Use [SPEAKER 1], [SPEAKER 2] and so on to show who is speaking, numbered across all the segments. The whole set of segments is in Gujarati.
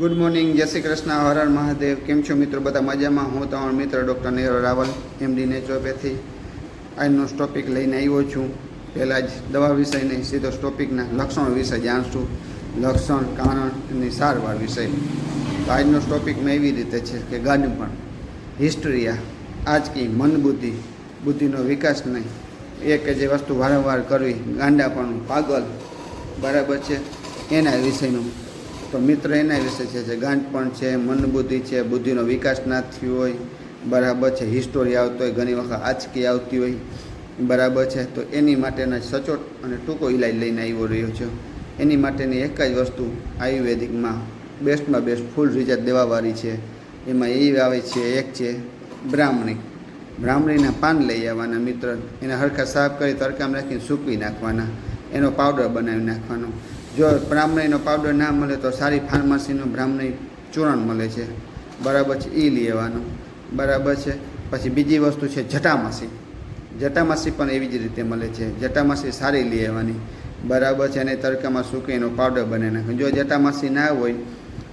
[SPEAKER 1] ગુડ મોર્નિંગ જય શ્રી કૃષ્ણ હર મહાદેવ. કેમ છો મિત્રો? બધા મજામાં? હું તમારો મિત્ર doctor Nehro Raval MD naturopathy આજનો ટોપિક લઈને આવ્યો છું. પહેલાં જ દવા વિષય નહીં, સીધો ટોપિકના લક્ષણો વિષય જાણશું. લક્ષણ, કારણ અને સારવાર વિષય તો આજનો ટોપિકમાં એવી રીતે છે કે ગાંડપણ હિસ્ટ્રિયા આજકી મન બુદ્ધિ. બુદ્ધિનો વિકાસ નહીં. એ કે જે વસ્તુ વારંવાર કરવી. ગાંડાપણું પાગલ. બરાબર છે? એના વિષયનું તો મિત્ર એના વિશે છે જે ગાંઠપણ છે મન બુદ્ધિ છે, બુદ્ધિનો વિકાસ ના થયો હોય, બરાબર છે હિસ્ટોરી આવતો હોય, ઘણી વખત આંચકી આવતી હોય, બરાબર છે, તો એની માટેના સચોટ અને ટૂંકો ઇલાજ લઈને આવ્યો રહ્યો છે. એની માટેની એક જ વસ્તુ આયુર્વેદિકમાં બેસ્ટમાં બેસ્ટ ફૂલ રિઝલ્ટ દેવાવાળી છે. એમાં એ આવે છે, એક છે બ્રાહ્મણી. બ્રાહ્મણીના પાન લઈ આવવાના મિત્ર, એને હરખા સાફ કરી તડકામાં રાખીને સૂકવી નાખવાના, એનો પાવડર બનાવી નાખવાનો. જો બ્રાહ્મણીનો પાવડર ના મળે તો સારી ફાર્મસીનું બ્રાહ્મણી ચૂરણ મળે છે. બરાબર છે એ લેવાનું બરાબર છે, પછી બીજી વસ્તુ છે જટામાસી. જટામાસી પણ એવી જ રીતે મળે છે. જટામાસી સારી લેવાની બરાબર છે, અને તડકામાં સૂકી એનો પાવડર બને નાખે જો જટામાસી ના હોય,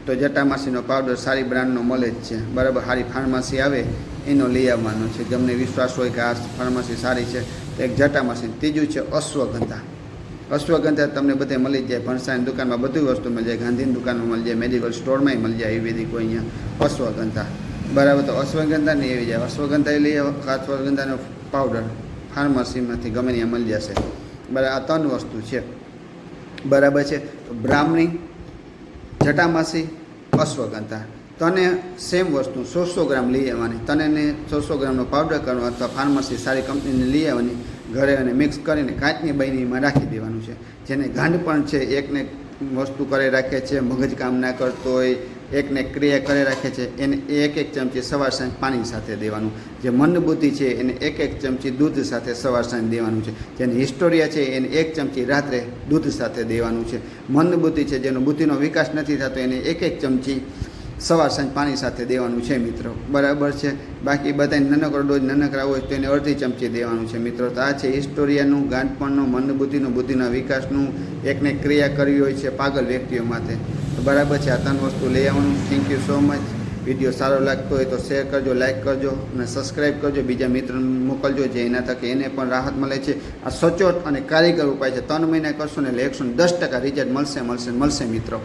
[SPEAKER 1] તો જટામાસીનો પાવડર સારી બ્રાન્ડનો મળે જ છે. બરાબર, સારી ફાર્મસી આવે, એનો લઈ આવવાનો છે. જેમને વિશ્વાસ હોય કે આ ફાર્મસી સારી છે, તો એક જટામાસી. ત્રીજું છે અશ્વગંધા. અશ્વગંધા તમને બધે મળી જાય. ભણસાની દુકાનમાં બધી વસ્તુ મળી જાય. ગાંધીની દુકાનમાં મળી જાય. મેડિકલ સ્ટોરમાંય મળી જાય આયુર્વેદિક હોય અહીંયા અશ્વગંધા બરાબર, તો અશ્વગંધા નહીં એવી જાય. અશ્વગંધા એ લઈ આવો. અશ્વગંધાનો પાવડર ફાર્મસીમાંથી ગમે ત્યાં મળી જશે. બરાબર, આ ત્રણ વસ્તુ છે. બરાબર છે. તો બ્રાહ્મણી, જટામાસી અશ્વગંધા તને સેમ વસ્તુ સોળસો ગ્રામ લઈ આવવાની. તને સોળસો ગ્રામનો પાવડર કરવાનો અથવા ફાર્મસી સારી કંપનીને લઈ આવવાની. ઘરે અને મિક્સ કરીને કાચની બૈનીમાં રાખી દેવાનું છે. જેને ગાંઠ પણ છે, એકને વસ્તુ કરે રાખે છે, મગજ કામ ના કરતો હોય, એકને ક્રિયા કરે રાખે છે, એને એક એક ચમચી સવાર સાંજ પાણી સાથે દેવાનું. જે મન બુદ્ધિ છે, એને એક એક ચમચી દૂધ સાથે સવાર સાંજ દેવાનું છે. જેને હિસ્ટોરિયા છે, એને એક ચમચી રાત્રે દૂધ સાથે દેવાનું છે. મન બુદ્ધિ છે, જેનો બુદ્ધિનો વિકાસ નથી થતો, એને એક એક ચમચી સવાર સાંજ પાણી સાથે દેવાનું છે મિત્રો. બરાબર છે? બાકી બધા નાનકડો ડોઝ નાનકડા હોય તો એને અડધી ચમચી દેવાનું છે મિત્રો. તો આ છે હિસ્ટોરિયાનું, ગાંઠપણનું મન બુદ્ધિનું વિકાસનું એકને ક્રિયા કરવી હોય છે પાગલ વ્યક્તિઓ માટે. બરાબર છે? આ ત્રણ વસ્તુ લઈ આવવાનું. Thank you so much video સારો લાગતો હોય તો શેર કરજો લાઇક કરજો અને સબસ્ક્રાઈબ કરજો. બીજા મિત્રોને મોકલજો જે એના થકી એને પણ રાહત મળે છે. આ સચોટ અને કારીગર ઉપાય છે. ત્રણ મહિના કરશો ને એટલે એકસો દસ ટકા રિઝલ્ટ મળશે મળશે મળશે મિત્રો.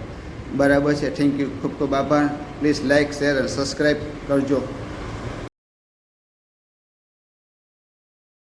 [SPEAKER 1] બરાબર છે. થેન્ક યુ ખૂબ ખૂબ આભાર. પ્લીઝ લાઇક શેર અને સબસ્ક્રાઈબ કરજો.